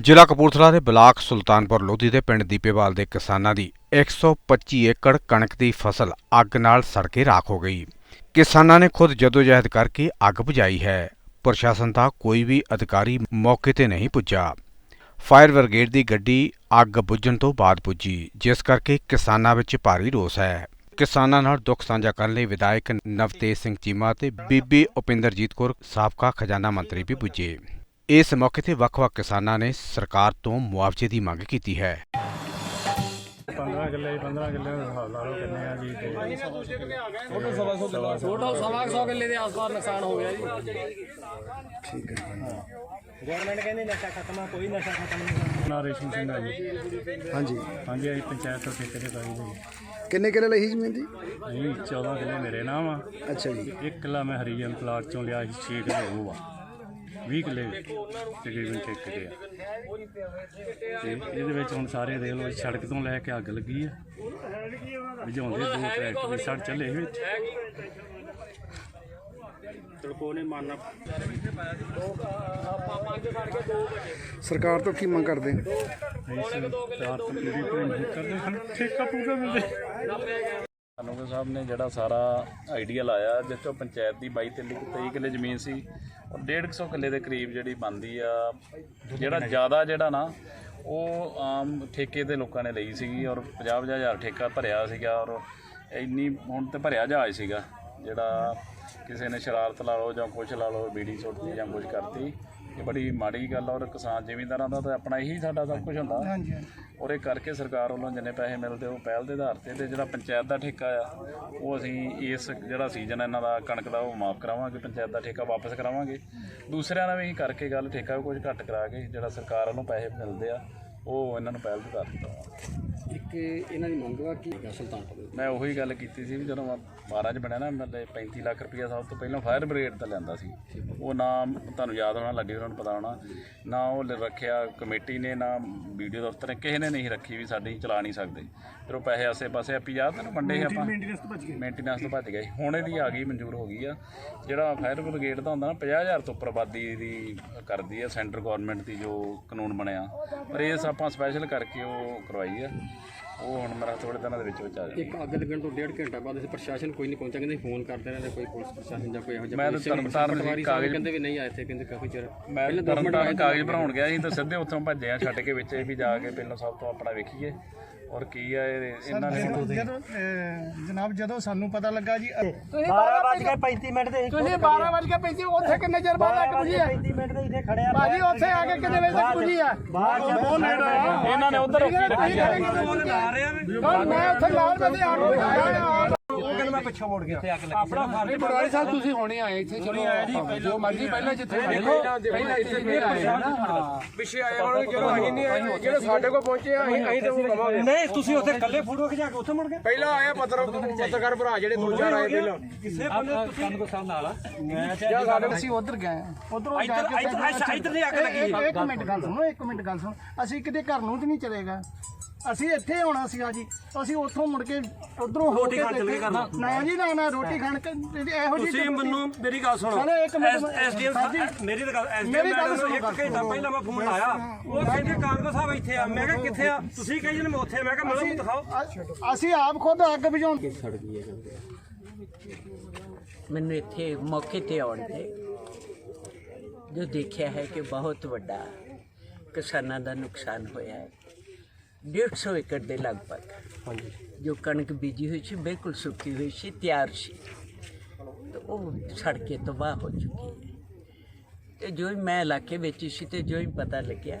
ਜ਼ਿਲ੍ਹਾ ਕਪੂਰਥਲਾ ਦੇ ਬਲਾਕ ਸੁਲਤਾਨਪੁਰ ਲੋਧੀ ਦੇ ਪਿੰਡ ਦੀਪੇਵਾਲ ਦੇ ਕਿਸਾਨਾਂ ਦੀ 125 ਏਕੜ ਕਣਕ ਦੀ ਫਸਲ ਅੱਗ ਨਾਲ ਸੜ ਕੇ ਰਾਖ ਹੋ ਗਈ। ਕਿਸਾਨਾਂ ਨੇ ਖੁਦ ਜਦੋਜਹਿਦ ਕਰਕੇ ਅੱਗ ਬੁਝਾਈ ਹੈ। ਪ੍ਰਸ਼ਾਸਨ ਦਾ ਕੋਈ ਵੀ ਅਧਿਕਾਰੀ ਮੌਕੇ ਤੇ ਨਹੀਂ ਪੁੱਜਾ। ਫਾਇਰ ਬ੍ਰਿਗੇਡ ਦੀ ਗੱਡੀ ਅੱਗ ਬੁਝਣ ਤੋਂ ਬਾਅਦ ਪੁੱਜੀ, ਜਿਸ ਕਰਕੇ ਕਿਸਾਨਾਂ ਵਿੱਚ ਭਾਰੀ ਰੋਸ ਹੈ। ਕਿਸਾਨਾਂ ਨਾਲ ਦੁੱਖ ਸਾਂਝਾ ਕਰਨ ਲਈ ਵਿਧਾਇਕ ਨਵਤੇਜ ਸਿੰਘ ਚੀਮਾ ਤੇ ਬੀਬੀ ਉਪਿੰਦਰਜੀਤ ਕੌਰ, ਸਾਬਕਾ ਖਜ਼ਾਨਾ ਮੰਤਰੀ ਵੀ ਪੁੱਜੇ। ਇਸ ਮੌਕੇ ਤੇ ਵੱਖ-ਵੱਖ ਕਿਸਾਨਾਂ ਨੇ ਸਰਕਾਰ ਤੋਂ ਮੁਆਵਜ਼ੇ ਦੀ ਮੰਗ ਕੀਤੀ ਹੈ। 15 ਕਿੱਲੇ 15 ਕਿੱਲੇ ਦਾ ਹਿਸਾਬ ਲਾ ਲਓ ਕਿੰਨੇ ਆ ਜੀ ਤੇ ਟੋਟਲ ਸਵਾ ਸੌ ਕਿੱਲੇ ਟੋਟਲ ਸਵਾ ਸੌ ਕਿੱਲੇ ਦੇ ਆਸ-ਪਾਸ ਨੁਕਸਾਨ ਹੋ। ਗਿਆ ਜੀ ਗਵਰਨਮੈਂਟ ਕਹਿੰਦੀ ਨਸ਼ਾ ਖਤਮ ਆ ਕੋਈ ਨਸ਼ਾ ਖਤਮ ਨਹੀਂ ਨਾ ਰੇਸ਼ਮ ਸਿੰਘ ਆ ਜੀ ਹਾਂਜੀ। ਹਾਂਜੀ ਅਸੀਂ ਪੰਚਾਇਤ ਤੋਂ ਠੇਕੇ ਤੇ ਪਾਈ ਜੀ ਕਿੰਨੇ ਕਿੱਲੇ ਲਈ ਜ਼ਮੀਨ ਦੀ? ਅਸੀਂ 14 ਕਿੱਲੇ ਮੇਰੇ ਨਾਮ ਆ। ਅੱਛਾ ਜੀ। ਇੱਕ ਕਿੱਲਾ ਮੈਂ ਹਰੀਜਨ ਪਲਾਟ ਚੋਂ ਲਿਆ ਸੀ 6 ਕਿੱਲੇ ਉਹ ਆ। 20 ਕਿੱਲੇ ਤਕਰੀਬਨ ਠੇਕੇ ਤੇ ਆ। ਤੇ ਇਹਦੇ ਵਿੱਚ ਹੁਣ ਸਾਰੇ ਦੇਖ ਲਓ ਸੜਕ ਤੋਂ ਲੈ ਕੇ ਅੱਗ ਲੱਗੀ ਆ। ਬੁਝਾਉਂਦੇ ਦੋ ਟਰੈਕਟਰ ਵੀ ਸੜ ਚੱਲੇ ਵਿੱਚ ਸਰਕਾਰ ਤੋਂ ਕੀ ਮੰਗ ਕਰਦੇ? ਚਾਰ ਤੋਂ ਪੂਰੀ ਪੂਰੀ ਕਰਦੇ ਹਨ ਠੇਕਾ ਪੂਰਾ ਮਿਲੇ ਕਾਨੂੰਗੋ ਸਾਹਿਬ ਨੇ ਜਿਹੜਾ ਸਾਰਾ ਆਈਡੀਆ ਲਾਇਆ ਜਿਸ ਤੋਂ ਪੰਚਾਇਤ ਦੀ 22 ਤੇ 23 ਕਿੱਲੇ ਜ਼ਮੀਨ ਸੀ ਔਰ 150 ਕਿੱਲੇ ਦੇ ਕਰੀਬ ਜਿਹੜੀ ਬਣਦੀ ਆ ਜਿਹੜਾ ਜ਼ਿਆਦਾ ਜਿਹੜਾ ਨਾ ਉਹ ਆਮ ਠੇਕੇ ਤੇ ਲੋਕਾਂ ਨੇ ਲਈ ਸੀਗੀ ਔਰ 50 ਹਜ਼ਾਰ ਠੇਕਾ ਭਰਿਆ ਸੀਗਾ ਔਰ ਇੰਨੀ ਹੁਣ ਤੇ ਭਰਿਆ ਜਹਾਜ਼ ਸੀਗਾ ਜਿਹੜਾ ਕਿਸੇ ਨੇ ਸ਼ਰਾਰਤ ਲਾ ਲਓ ਜਾਂ ਕੁਛ ਲਾ ਲਓ ਬੀੜੀ ਸੁੱਟਦੀ ਜਾਂ ਕੁਛ ਕਰਤੀ ਇਹ ਬੜੀ ਮਾੜੀ ਗੱਲ ਆ ਔਰ ਕਿਸਾਨ ਜ਼ਿਮੀਂਦਾਰਾਂ ਦਾ ਤਾਂ ਆਪਣਾ ਇਹੀ ਸਾਡਾ ਸਭ ਕੁਝ ਹੁੰਦਾ। ਔਰ ਇਹ ਕਰਕੇ ਸਰਕਾਰ ਵੱਲੋਂ ਜਿੰਨੇ ਪੈਸੇ ਮਿਲਦੇ ਉਹ ਪਹਿਲ ਦੇ ਆਧਾਰ ਤੇ ਤੇ ਜਿਹੜਾ ਪੰਚਾਇਤ ਦਾ ਠੇਕਾ ਆ ਉਹ ਅਸੀਂ ਇਸ ਜਿਹੜਾ ਸੀਜ਼ਨ ਇਹਨਾਂ ਦਾ ਕਣਕ ਦਾ ਉਹ ਮਾਫ ਕਰਾਵਾਂਗੇ ਪੰਚਾਇਤ ਦਾ ਠੇਕਾ ਵਾਪਸ ਕਰਾਵਾਂਗੇ। ਦੂਸਰਿਆਂ ਨਾਲ ਵੀ ਕਰਕੇ ਗੱਲ ਠੇਕਾ ਵੀ ਕੁਝ ਘੱਟ ਕਰਾ ਕੇ ਜਿਹੜਾ ਸਰਕਾਰ ਵੱਲੋਂ ਪੈਸੇ ਮਿਲਦੇ ਆ ਉਹ ਇਹਨਾਂ ਨੂੰ ਪਹਿਲ ਦੇ ਆਧਾਰ ਤੇ ਇੱਕ ਇਹਨਾਂ ਦੀ ਮੰਗ ਵਾ ਕਿ ਸੁਲਤਾਨਪੁਰ ਮੈਂ ਉਹੀ ਗੱਲ ਕੀਤੀ ਸੀ ਵੀ ਜਦੋਂ ਮੈਂ 12 ਚ ਬਣਿਆ ਨਾ ਮਤਲਬ 35 ਲੱਖ ਰੁਪਇਆ ਸਭ ਤੋਂ ਪਹਿਲਾਂ ਫਾਇਰ ਬ੍ਰਿਗੇਡ ਦਾ ਲੈਂਦਾ ਸੀ। ਉਹ ਨਾ ਤੁਹਾਨੂੰ ਯਾਦ ਹੋਣਾ ਲੱਗੇ ਉਹਨਾਂ ਨੂੰ ਪਤਾ ਹੋਣਾ ਨਾ ਉਹ ਲ- ਰੱਖਿਆ ਕਮੇਟੀ ਨੇ ਨਾ ਵੀਡੀਓ ਦਫ਼ਤਰ ਨੇ ਕਿਸੇ ਨੇ ਨਹੀਂ ਰੱਖੀ ਵੀ ਸਾਡੀ ਚਲਾ ਨਹੀਂ ਸਕਦੇ। ਫਿਰ ਉਹ ਪੈਸੇ ਆਸੇ ਪਾਸੇ ਆਪੀ ਯਾਦ ਤੈਨੂੰ ਵੰਡੇ ਸੀ ਆਪਾਂ? ਮੇਨਟੇਨੈਂਸ ਤੋਂ ਭੱਜ ਗਏ। ਹੁਣ ਇਹਦੀ ਆ ਗਈ ਮਨਜ਼ੂਰ ਹੋ ਗਈ ਆ। ਜਿਹੜਾ ਫਾਇਰ ਬ੍ਰਿਗੇਡ ਦਾ ਹੁੰਦਾ ਨਾ 50000 ਤੋਂ ਉੱਪਰ ਆਬਾਦੀ ਦੀ ਕਰਦੀ ਆ ਸੈਂਟਰ ਗਵਰਨਮੈਂਟ ਦੀ ਜੋ ਕਾਨੂੰਨ ਬਣਿਆ। ਪਰ ਇਸ ਆਪਾਂ ਸਪੈਸ਼ਲ ਕਰਕੇ ਉਹ ਕਰਵਾਈ ਆ। ਉਹ ਹੁਣ ਮੇਰਾ ਥੋੜੇ ਦਿਨਾਂ ਦੇ ਵਿੱਚ ਵਿੱਚ ਆ ਇੱਕ ਅੱਗ ਲੱਗਣ ਤੋਂ ਡੇਢ ਘੰਟਾ ਬਾਅਦ ਅਸੀਂ ਪ੍ਰਸ਼ਾਸਨ ਕੋਈ ਨਹੀਂ ਪਹੁੰਚਿਆ ਕਹਿੰਦੇ ਫੋਨ ਕਰਦੇ ਰਹੇ ਕੋਈ ਪੁਲਿਸ ਪ੍ਰਸ਼ਾਸਨ ਜਾਂ ਕੋਈ ਇਹੋ ਜਿਹਾ ਮੈਂ ਤਾਂ ਤਰਨਤਾਰਨ ਦੀ ਕਾਗਜ਼- ਕਹਿੰਦੇ ਵੀ ਨਹੀਂ ਆਏ ਇੱਥੇ ਕਹਿੰਦੇ ਕਾਫੀ ਚਿਰ ਮੈਂ ਤਰਨਤਾਰਨ ਕਾਗਜ਼ ਭਰਾਉਣ ਗਿਆ ਸੀ ਤਾਂ ਸਿੱਧੇ ਉੱਥੋਂ ਭੱਜੇ ਆ ਛੱਡ ਕੇ ਵਿੱਚ ਇਹ ਵੀ ਜਾ ਕੇ ਪਹਿਲਾਂ ਸਭ ਤੋਂ ਆਪਣਾ ਵੇਖੀਏ। ਔਰ ਕੀ ਆ ਇਹ? ਇਹਨਾਂ ਨੇ ਜਦੋਂ ਅਹ, ਜਨਾਬ ਜਦੋਂ ਸਾਨੂੰ ਪਤਾ ਲੱਗਾ ਜੀ 12 ਵੱਜ ਕੇ 35 ਮਿੰਟ ਦੇ ਤੁਸੀਂ 12 ਵਜੇ ਕੇ ਪੈਂਤੀ ਉੱਥੇ ਕਿੰਨੇ ਚਿਰ ਬਾਅਦ ਅੱਗ ਬੁਝੀ ਹੈ 35 ਮਿੰਟ ਦੇ ਇੱਥੇ ਖੜਿਆ ਭਾਜੀ ਉੱਥੇ ਆ ਕੇ ਕਿੰਨੇ ਵਜੇ ਤੱਕ ਬੁਝੀ ਹੈ ਬਾਹਰ ਜਦੋਂ ਇਹਨਾਂ ਨੇ ਉਧਰ ਰੋਕੀ ਰੱਖੀ ਮੈਂ ਉੱਥੇ ਲਾਲ ਬੰਦੇ ਆ ਕੇ ਕਹਿੰਦਾ ਮੈਂ ਪਿੱਛੋਂ ਮੁੜ ਗਿਆ। ਆਪਣਾ ਫਰਜ਼ ਪਟਵਾਰੀ ਸਾਹਿਬ ਤੁਸੀਂ ਹੁਣੇ ਆਏ ਇੱਥੇ ਚਲੋ ਜੋ ਮਰਜ਼ੀ ਪਹਿਲਾਂ ਜਿੱਥੇ ਪਹਿਲਾਂ ਇੱਥੇ ਫੇਰ ਆਏ ਨਾ। ਪਿੱਛੇ ਆਏ ਹੁਣ ਜਦੋਂ ਅਸੀਂ ਨਹੀਂ ਆਏ। ਜਿਹੜੇ ਸਾਡੇ ਕੋਲ ਪਹੁੰਚੇ ਆ ਅਸੀਂ ਅਸੀਂ ਤਾਂ ਉਹ ਕਵਾਂਗੇ ਨਹੀਂ ਤੁਸੀਂ ਉੱਥੇ ਇਕੱਲੇ ਫੋਟੋ ਖਿਚਾ ਕੇ ਉੱਥੇ ਮੁੜ ਗਏ? ਪਹਿਲਾਂ ਆਏ ਪੱਤਰ ਪੱਤਰਕਾਰ ਭਰਾ ਜਿਹੜੇ ਦੋ ਚਾਰ ਆਏ ਪਹਿਲਾਂ। ਕਿਸੇ ਬੰਦੇ ਕੰਨ ਕੋ ਨਾਲ ਮੈਂ ਜਾਂ ਸਾਡੇ ਅਸੀਂ ਉਧਰ ਗਏ ਉਧਰੋਂ ਜਾ ਕੇ ਇੱਧਰ ਇੱਧਰ ਨਹੀਂ ਅੱਗ ਲੱਗੀ। ਇੱਕ ਮਿੰਟ ਗੱਲ ਸੁਣੋ ਇੱਕ ਮਿੰਟ ਗੱਲ ਸੁਣੋ। ਅਸੀਂ ਕਿਤੇ ਘਰ ਨੂੰ ਤੇ ਨਹੀਂ ਚਲੇਗਾ। ਅਸੀਂ ਇੱਥੇ ਹੋਣਾ ਸੀਗਾ ਜੀ। ਅਸੀਂ ਉੱਥੋਂ ਮੁੜ ਕੇ ਉਧਰੋਂ ਹੋ ਕੇ ਖਾਣ ਚਲੇ ਗਏ ਘਰ। ਨੂੰ। ਨਾ ਜੀ ਨਾ ਨਾ ਰੋਟੀ ਖਾਣ ਕੇ ਇਹੋ ਜੀ ਤੁਸੀਂ ਮੈਨੂੰ ਮੇਰੀ ਗੱਲ ਸੁਣੋ। ਚਲੋ ਇੱਕ ਮਿੰਟ ਐਸਡੀਐਮ ਸਾਹਿਬ ਜੀ, ਮੇਰੀ ਤਾਂ ਗੱਲ ਮੇਰੀ ਐਸਡੀਐਮ ਗੱਲ ਮੈਡਮ ਸੁਣੋ, ਨੂੰ ਇੱਕ ਘੰਟਾ ਪਹਿਲਾਂ ਮੈਂ ਫੋਨ ਲਾਇਆ। ਉਹ ਕਹਿੰਦੇ ਕਾਂਗਰਸ ਸਾਹਿਬ ਇੱਥੇ ਆ। ਮੈਂ ਕਿਹਾ ਕਿੱਥੇ ਆ? ਤੁਸੀਂ ਕਹੀ ਜਨ ਮੈਂ ਉੱਥੇ ਆ। ਮੈਂ ਕਿਹਾ ਮੈਨੂੰ ਦਿਖਾਓ। ਅ- ਅਸੀਂ ਆਪ ਖੁਦ ਅੱਗ ਬੁਝਾਉਣ ਮੈਨੂੰ ਇੱਥੇ ਮੌਕੇ ਤੇ ਆਉਣ ਤੇ ਜੋ ਦੇਖਿਆ ਹੈ ਕਿ ਬਹੁਤ ਵੱਡਾ ਕਿਸਾਨਾਂ ਦਾ ਨੁਕਸਾਨ ਹੋਇਆ ਹੈ। 150 ਏਕੜ ਦੇ ਲਗਭਗ ਜੋ ਕਣਕ ਬੀਜੀ ਹੋਈ ਸੀ ਬਿਲਕੁਲ ਸੁੱਕੀ ਹੋਈ ਸੀ ਤਿਆਰ ਸੀ ਤੇ ਉਹ ਸੜ ਕੇ ਤਬਾਹ ਹੋ ਚੁੱਕੀ ਹੈ ਤੇ ਜੋ ਹੀ ਮੈਂ ਇਲਾਕੇ ਵਿੱਚ ਸੀ ਤੇ ਜੋ ਹੀ ਪਤਾ ਲੱਗਿਆ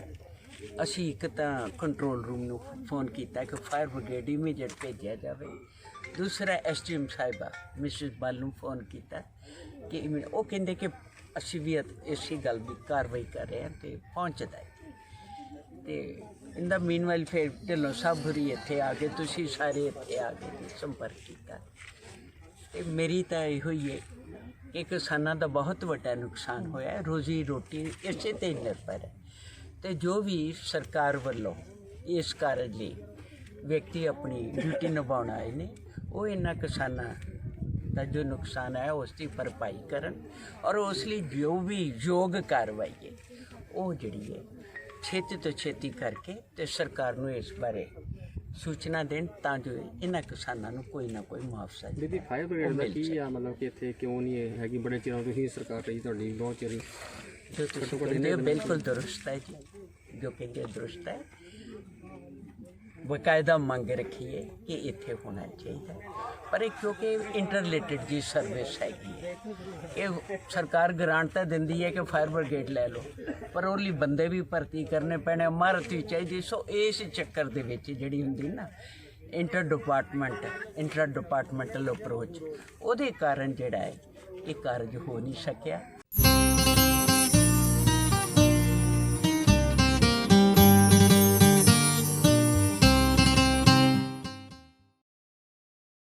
ਅਸੀਂ ਇੱਕ ਤਾਂ ਕੰਟਰੋਲ ਰੂਮ ਨੂੰ ਫੋਨ ਕੀਤਾ ਕਿ ਫਾਇਰ ਬ੍ਰਿਗੇਡ ਇਮੀਡੀਏਟ ਭੇਜਿਆ ਜਾਵੇ ਦੂਸਰਾ ਐਸਟੀਐਮ ਸਾਹਿਬਾ ਮਿਸਿਸ ਬਾਲ ਨੂੰ ਫੋਨ ਕੀਤਾ ਕਿ ਉਹ ਕਹਿੰਦੇ ਕਿ ਅਸੀਂ ਵੀ ਇਸੇ ਗੱਲ ਦੀ ਕਾਰਵਾਈ ਕਰ ਰਹੇ ਹਾਂ ਤੇ ਪਹੁੰਚਦਾ ਹੈ ਤੇ ਇੰਦਾ ਮੀਨਵਾਈਲ ਫਿਰ ਢਿੱਲੋਂ ਸਾਹਿਬ ਹੁਰੀ ਇੱਥੇ ਆ ਕੇ ਤੁਸੀਂ ਸਾਰੇ ਇੱਥੇ ਆ ਕੇ ਸੰਪਰਕ ਕੀਤਾ। ਤੇ ਮੇਰੀ ਤਾਂ ਇਹੋ ਹੀ ਹੈ ਕਿ ਕਿਸਾਨਾਂ ਦਾ ਬਹੁਤ ਵੱਡਾ ਨੁਕਸਾਨ ਹੋਇਆ ਹੈ, ਰੋਜ਼ੀ ਰੋਟੀ ਇਸੇ ਤੇ ਨਿਰਭਰ ਹੈ। ਤੇ ਜੋ ਵੀ ਸਰਕਾਰ ਵੱਲੋਂ ਇਸ ਕਾਰਜ ਲਈ ਵਿਅਕਤੀ ਆਪਣੀ ਡਿਊਟੀ ਨਿਭਾਉਣ ਆਏ ਨੇ, ਉਹ ਇਹਨਾਂ ਕਿਸਾਨਾਂ ਦਾ ਜੋ ਨੁਕਸਾਨ ਹੈ, ਉਸ ਦੀ ਭਰਪਾਈ ਕਰਨ ਔਰ ਉਸ ਲਈ ਜੋ ਵੀ ਯੋਗ ਕਾਰਵਾਈ ਹੈ, ਉਹ ਜਿਹੜੀ ਹੈ ਛੇਤੀ ਤੋਂ ਛੇਤੀ ਕਰਕੇ ਤੇ ਸਰਕਾਰ ਨੂੰ ਇਸ ਬਾਰੇ ਸੂਚਨਾ ਦੇਣ ਤਾਂ ਜੋ ਇਹਨਾਂ ਕਿਸਾਨਾਂ ਨੂੰ ਕੋਈ ਨਾ ਕੋਈ ਮੁਆਵਜ਼ਾ ਦੀਦੀ ਫਾਇਰ ਬ੍ਰਿਗੇਡ ਦਾ ਕੀ ਆ? ਮਤਲਬ ਕਿ ਇੱਥੇ ਕਿਉਂ ਨਹੀਂ ਇਹ ਹੈਗੀ? ਬੜੇ ਚਿਰਾਂ ਤੋਂ ਹੀ ਸਰਕਾਰ ਰਹੀ ਤੁਹਾਡੀ ਬਹੁਤ ਚਿਰ ਜੋ ਤੁਸੀਂ ਕਹਿੰਦੇ ਹੋ ਬਿਲਕੁਲ ਦਰੁਸਤ ਹੈ ਜੀ। ਜੋ ਕਹਿੰਦੇ ਦਰੁਸਤ ਹੈ। ਬਕਾਇਦਾ ਮੰਗ ਰੱਖੀ ਹੈ ਕਿ ਇੱਥੇ ਹੋਣਾ ਚਾਹੀਦਾ ਪਰ ਇਹ ਕਿਉਂਕਿ ਇੰਟਰਲੇਟਡ ਜੀ ਸਰਵਿਸ ਹੈਗੀ ਹੈ। ਇਹ ਸਰਕਾਰ ਗ੍ਰਾਂਟ ਤਾਂ ਦਿੰਦੀ ਹੈ ਕਿ ਫਾਇਰ ਬ੍ਰਿਗੇਡ ਲੈ ਲਓ, ਪਰ ਉਹਲੀ ਬੰਦੇ ਵੀ ਭਰਤੀ ਕਰਨੇ ਪੈਣੇ, ਇਮਾਰਤ ਵੀ ਚਾਹੀਦੀ ਸੋ ਇਸ ਚੱਕਰ ਦੇ ਵਿੱਚ ਜਿਹੜੀ ਹੁੰਦੀ ਨਾ inter department inter departmental approach ਉਹਦੇ ਕਾਰਨ ਜਿਹੜਾ ਹੈ, ਇਹ ਕਾਰਜ ਹੋ ਨਹੀਂ ਸਕਿਆ।